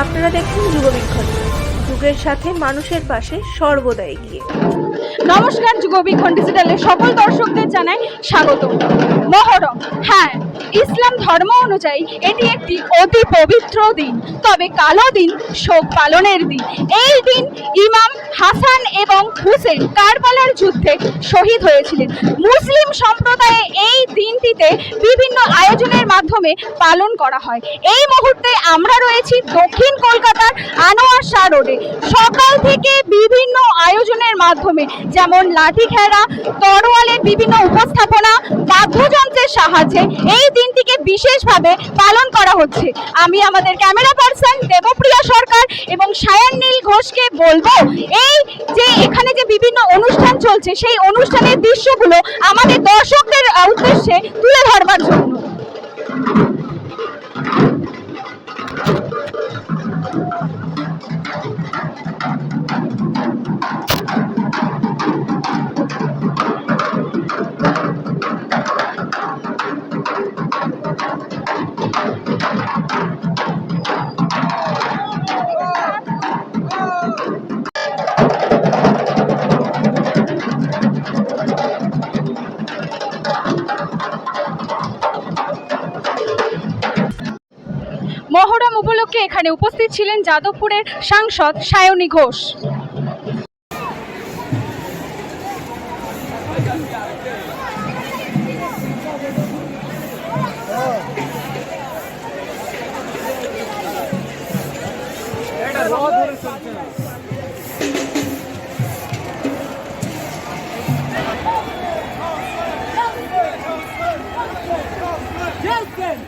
আপনারা দেখুন যুগবিক্ষণ যুগের সাথে মানুষের পাশে সর্বদা এগিয়ে। নমস্কার যুগবীক্ষণ ডিজিটালের সকল দর্শকদের জানাই স্বাগত মহরম হ্যাঁ ইসলাম ধর্ম অনুযায়ী এটি একটি অতি পবিত্র দিন। তবে কালো দিন শোক পালনের দিন। এই দিন ইমাম হাসান এবং হুসেন কারবালার যুদ্ধে শহীদ হয়েছিলেন। মুসলিম সম্প্রদায়ে এই দিনটিতে বিভিন্ন আয়োজনের মাধ্যমে পালন করা হয়। এই মুহূর্তে আমরা রয়েছি দক্ষিণ কলকাতার আনোয়ার শাহ রোডে। সকাল থেকে বিভিন্ন মাধ্যমে। যেমন লাঠি খেলা, তরোয়ালের বিভিন্ন উপস্থাপনা, বাদ্যযন্ত্রের সাহায্যে এই দিনটিকে বিশেষভাবে পালন করা হচ্ছে। আমি আমাদের ক্যামেরা পার্সন দেবপ্রিয়া সরকার এবং সায়ান নীল ঘোষকে বলব, এই যে এখানে যে বিভিন্ন অনুষ্ঠান চলছে, সেই অনুষ্ঠানের দৃশ্যগুলো আমাদের দর্শকদের উদ্দেশ্যে তুলে ধরবার জন্য। মহরম উপলক্ষে এখানে উপস্থিত ছিলেন যাদবপুরের সাংসদ Sayani Ghosh.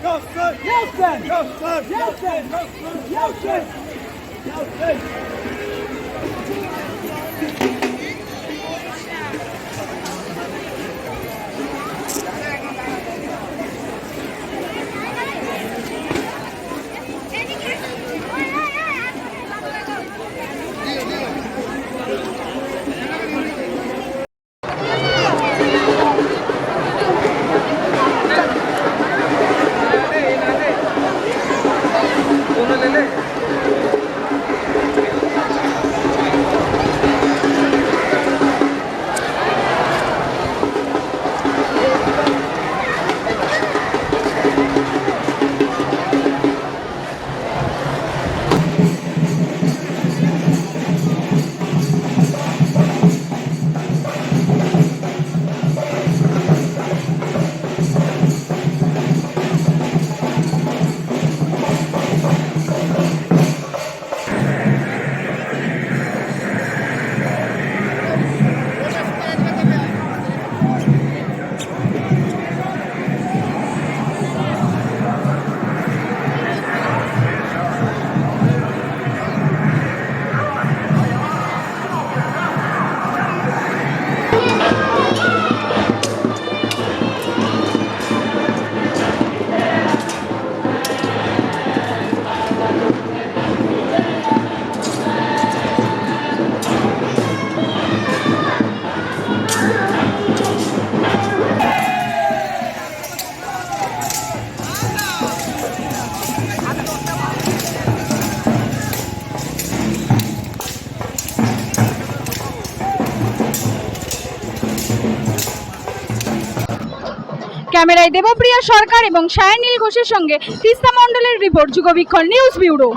Yapsın! Yapsın! Yapsın! Yapsın! Yapsın! Yapsın! Yapsın! ले ले ক্যামেরায় দেবপ্রিয়া সরকার এবং সায়নীল ঘোষের সঙ্গে তিস্তা মণ্ডলের report Jugabikshan news bureau.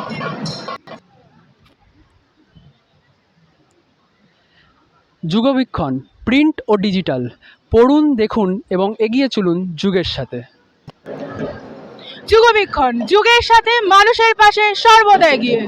Jugabikshan print ও ডিজিটাল। পড়ুন দেখুন এবং এগিয়ে চলুন যুগের সাথে। যুগবীক্ষণ যুগের সাথে মানুষের পাশে সর্বদা এগিয়ে।